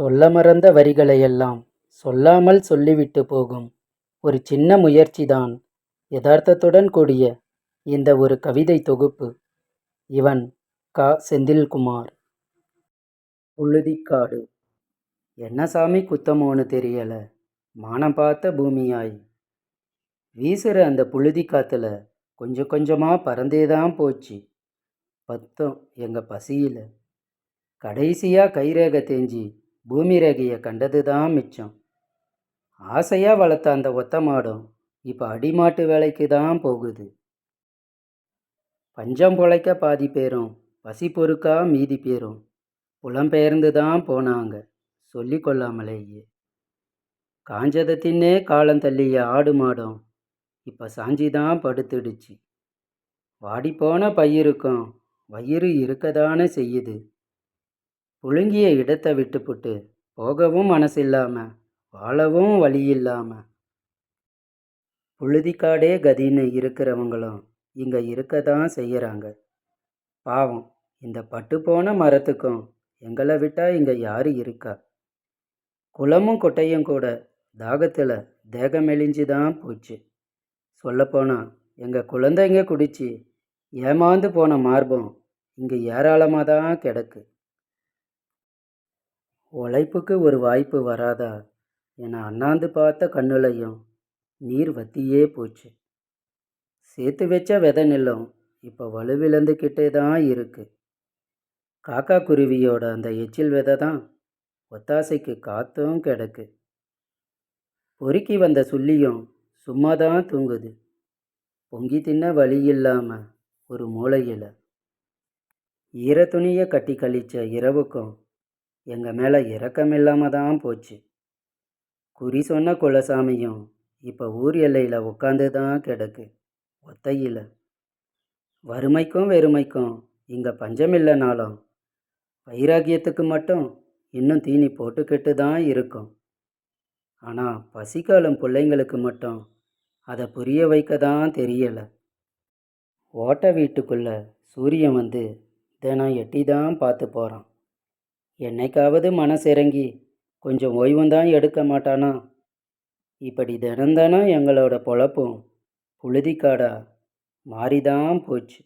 சொல்ல மறந்த வரிகளையெல்லாம் சொல்லாமல் சொல்லிவிட்டு போகும் ஒரு சின்ன முயற்சிதான் யதார்த்தத்துடன் கூடிய இந்த ஒரு கவிதை தொகுப்பு. இவன் கா. செந்தில்குமார். புழுதிக்காடு. என்ன சாமி குத்தமோன்னு தெரியல. மானம் பார்த்த பூமியாய். வீசுகிற அந்த புழுதி காற்றுல கொஞ்சம் கொஞ்சமாக பறந்தே தான் போச்சு. பத்தம் எங்கள் பசியில். கடைசியாக கைரேக தேஞ்சி பூமி ரேகையை கண்டது தான் மிச்சம். ஆசையாக வளர்த்த அந்த ஒத்த மாடும் இப்போ அடிமாட்டு வேலைக்கு தான் போகுது. பஞ்சம் பொழைக்க பாதி பேரும் பசி பொறுக்கா மீதி பேரும் புலம்பெயர்ந்து தான் போனாங்க. சொல்லி கொள்ளாமலேயே. காஞ்சதை தின்னே காலம் தள்ளிய ஆடு மாடும் இப்போ சாஞ்சி தான் படுத்துடுச்சு. வாடிப்போன பயிருக்கும் வயிறு இருக்கதானே செய்யுது. புழுங்கிய இடத்தை விட்டுப்புட்டு போகவும் மனசில்லாம வாழவும் வழி இல்லாமல் புழுதிக்காடே கதின்னு இருக்கிறவங்களும் இங்கே இருக்க தான் செய்கிறாங்க பாவம் இந்த பட்டுப்போன மரத்துக்கும் எங்களை விட்டால் இங்கே யார் இருக்கா? குளமும் குட்டையும் கூட தாகத்தில் தேகம் தான் போச்சு. சொல்லப்போனால் எங்கள் குழந்தைங்க குடிச்சு ஏமாந்து போன மார்பம் இங்கே ஏராளமாக தான் கிடக்கு. உழைப்புக்கு ஒரு வாய்ப்பு வராதா? என அண்ணாந்து பார்த்த கண்ணுலையும் நீர் வத்தியே போச்சு. சேர்த்து வச்ச விதை நிலம் இப்போ வலுவிழந்துக்கிட்டே தான் இருக்கு. காக்கா குருவியோட அந்த எச்சில் விதை தான் ஒத்தாசைக்கு காத்தும் கிடக்கு. பொறுக்கி வந்த சுள்ளியும் சும்மா தான் தூங்குது. பொங்கி தின்ன வழி இல்லாமல் ஒரு மூளையில். ஈரத்துணியை கட்டி கழிச்ச இரவுக்கும் எங்கள் மேலே இரக்கம் இல்லாமல் தான் போச்சு. குறி சொன்ன குலசாமியும் இப்போ ஊர் எல்லையில் உட்காந்து தான் கிடக்கு. ஒத்தையில். வறுமைக்கும் வெறுமைக்கும் இங்கே பஞ்சம் இல்லைனாலும் வைராகியத்துக்கு மட்டும் இன்னும் தீனி போட்டுக்கிட்டு தான் இருக்கும். ஆனால் பசிக்காலம் பிள்ளைங்களுக்கு மட்டும் அதை புரிய வைக்க தான் தெரியலை. ஓட்ட வீட்டுக்குள்ளே சூரியன் வந்து தினம் எட்டி தான் பார்த்து போகிறான் என்னைக்காவது மனசிறங்கி கொஞ்சம் ஓய்வும் தான் எடுக்க மாட்டானா? இப்படி தினந்தானா எங்களோட பொழப்பும் புழுதிக்காடா மாறிதான் போச்சு.